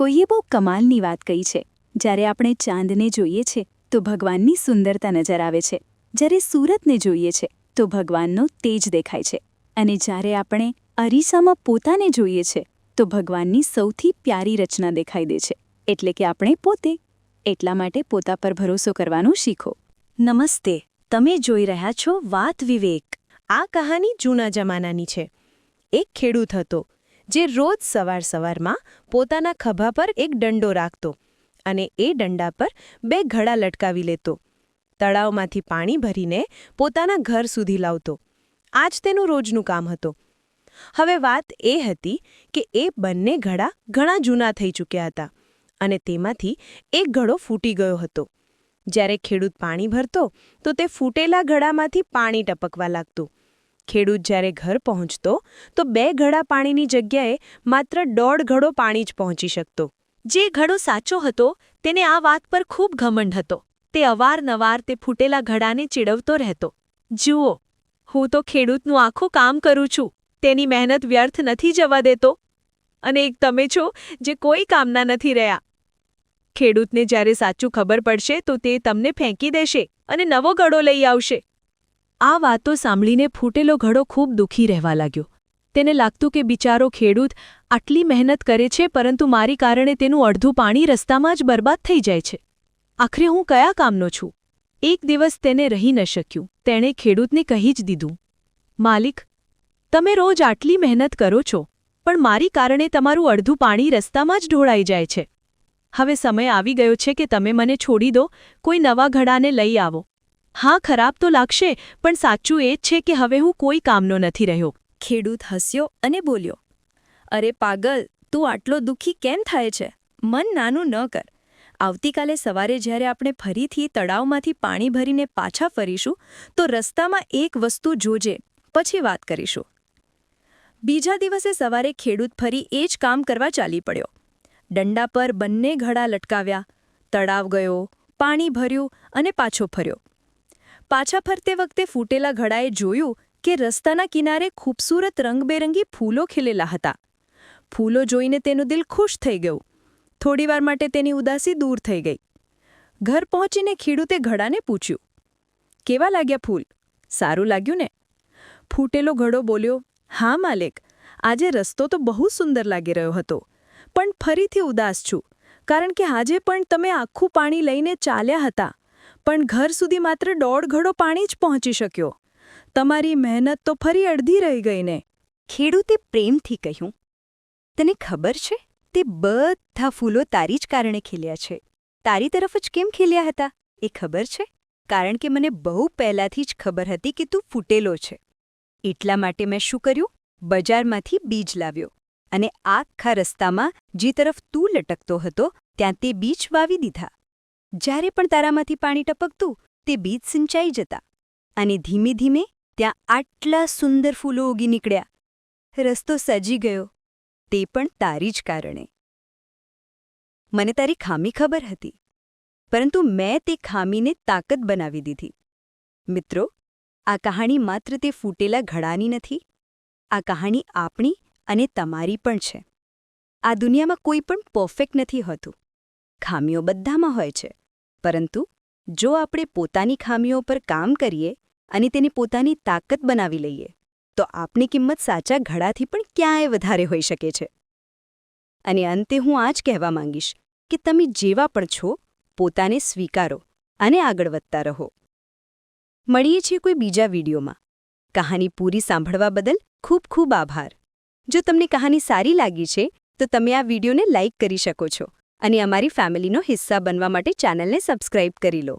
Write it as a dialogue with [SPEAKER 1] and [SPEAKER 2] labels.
[SPEAKER 1] કોઈએ બહુ કમાલની વાત કહી છે. જ્યારે આપણે ચાંદને જોઈએ છે, તો ભગવાનની સુંદરતા નજર આવે છે. જ્યારે સુરતને જોઈએ છે, તો ભગવાનનો તેજ દેખાય છે. અને જ્યારે આપણે અરીસામાં પોતાને જોઈએ છે, તો ભગવાનની સૌથી પ્યારી રચના દેખાઈ દે છે. એટલે કે આપણે પોતે એટલા માટે પોતા પર ભરોસો કરવાનું શીખો.
[SPEAKER 2] નમસ્તે, તમે જોઈ રહ્યા છો વાત વિવેક. આ કહાની જૂના જમાનાની છે. એક ખેડૂત હતો. જે રોજ સવાર સવારમાં પોતાના ખભા પર એક દંડો રાખતો અને એ દંડા પર બે ઘડા લટકાવી લેતો. તળાવમાંથી પાણી ભરીને પોતાના ઘર સુધી લાવતો. આ જ તેનું રોજનું કામ હતું. હવે વાત એ હતી કે એ બંને ઘડા ઘણા જૂના થઈ ચૂક્યા હતા અને તેમાંથી એક ઘડો ફૂટી ગયો હતો. જ્યારે ખેડૂત પાણી ભરતો તો તે ફૂટેલા ઘડામાંથી પાણી ટપકવા લાગતું. ખેડૂત જ્યારે ઘર પહોંચતો, તો બે ઘડા પાણીની જગ્યાએ માત્ર દોઢ ઘડો પાણી જ પહોંચી શકતો. જે ઘડો સાચો હતો, તેને આ વાત પર ખૂબ ઘમંડ હતો. તે અવારનવાર તે ફૂટેલા ઘડાને ચીડવતો રહેતો. જુઓ, હું તો ખેડૂતનું આખું કામ કરું છું. તેની મહેનત વ્યર્થ નથી જવા દેતો. અને એક તમે છો જે કોઈ કામના નથી રહ્યા. ખેડૂતને જ્યારે સાચું ખબર પડશે, તો તે તમને ફેંકી દેશે અને નવો ઘડો લઈ આવશે. આ વાતો સાંભળીને ફૂટેલો ઘડો ખૂબ દુઃખી રહેવા લાગ્યો. તેને લાગતું કે બિચારો ખેડૂત આટલી મહેનત કરે છે, પરંતુ મારી કારણે તેનું અડધું પાણી રસ્તામાં જ બરબાદ થઈ જાય છે. આખરે હું કયા કામનો છું? એક દિવસ તેને રહી ન શક્યું. તેણે ખેડૂતને કહી જ દીધું, માલિક, તમે રોજ આટલી મહેનત કરો છો, પણ મારી કારણે તમારું અડધું પાણી રસ્તામાં જ ઢોળાઈ જાય છે. હવે સમય આવી ગયો છે કે તમે મને છોડી દો, કોઈ નવા ઘડાને લઈ આવો. હા, ખરાબ તો લાગશે, પણ સાચું એ જ છે કે હવે હું કોઈ કામનો નથી રહ્યો.
[SPEAKER 1] ખેડૂત હસ્યો અને બોલ્યો, અરે પાગલ, તું આટલો દુઃખી કેમ થાય છે? મન નાનું ન કર. આવતીકાલે સવારે જ્યારે આપણે ફરીથી તળાવમાંથી પાણી ભરીને પાછા ફરીશું, તો રસ્તામાં એક વસ્તુ જોજે, પછી વાત કરીશું. બીજા દિવસે સવારે ખેડૂત ફરી એ જ કામ કરવા ચાલી પડ્યો. દંડા પર બંને ઘડા લટકાવ્યા. તળાવ ગયો, પાણી ભર્યું અને પાછો ફર્યો. પાછા ફરતે વખતે ફૂટેલા ઘડાએ જોયું કે રસ્તાના કિનારે ખૂબસૂરત રંગબેરંગી ફૂલો ખીલેલા હતા. ફૂલો જોઈને તેનું દિલ ખુશ થઈ ગયું. થોડીવાર માટે તેની ઉદાસી દૂર થઈ ગઈ. ઘર પહોંચીને ખેડૂતે ઘડાને પૂછ્યું, કેવા લાગ્યા ફૂલ? સારું લાગ્યું ને? ફૂટેલો ઘડો બોલ્યો, હા માલિક, આજે રસ્તો તો બહુ સુંદર લાગી રહ્યો હતો, પણ ફરીથી ઉદાસ છું, કારણ કે આજે પણ તમે આખું પાણી લઈને ચાલ્યા હતા. પણ ઘર સુધી માત્ર દોઢ ઘડો પાણી જ પહોંચી શક્યો. તમારી મહેનત તો ફરી અડધી રહી ગઈ ને
[SPEAKER 2] ખેડૂતે પ્રેમથી કહ્યું, તને ખબર છે, તે બધા ફૂલો તારી જ કારણે ખીલ્યા છે. તારી તરફ જ કેમ ખીલ્યા હતા? એ ખબર છે? કારણ કે મને બહુ પહેલાથી જ ખબર હતી કે તું ફૂટેલો છે. એટલા માટે મેં શું કર્યું? બજારમાંથી બીજ લાવ્યો અને આખા રસ્તામાં જે તરફ તું લટકતો હતો, ત્યાં તે બીજ વાવી દીધા. જ્યારે પણ તારામાંથી પાણી ટપકતું, તે બીજ સિંચાઈ જતા અને ધીમે ધીમે ત્યાં આટલા સુંદર ફૂલો ઉગી નીકળ્યા. રસ્તો સજી ગયો. તે પણ તારી જ કારણે. મને તારી ખામી ખબર હતી, પરંતુ મેં તે ખામીને તાકત બનાવી દીધી. મિત્રો, આ કહાણી માત્ર તે ફૂટેલા ઘડાની નથી, આ કહાણી આપણી અને તમારી પણ છે. આ દુનિયામાં કોઈ પણ પરફેક્ટ નથી હોતું. ખામીઓ બધામાં હોય છે. પરંતુ જો આપણે પોતાની ખામીઓ પર કામ કરીએ અને તેને પોતાની તાકાત બનાવી લઈએ, તો આપની કિંમત સાચા ઘડાથી પણ ક્યાંય વધારે હોઈ શકે છે. અને અંતે હું આ જ કહેવા માંગીશ કે તમે જેવા પણ છો, પોતાને સ્વીકારો અને આગળ વધતા રહો. મળીએ છીએ કોઈ બીજા વિડીયોમાં. કહાની પૂરી સાંભળવા બદલ ખૂબ ખૂબ આભાર. જો તમને કહાની સારી લાગી છે, તો તમે આ વિડીયોને લાઇક કરી શકો છો. અને અમારી ફેમિલીનો હિસ્સા બનવા માટે ચેનલને સબસ્ક્રાઇબ કરી લો.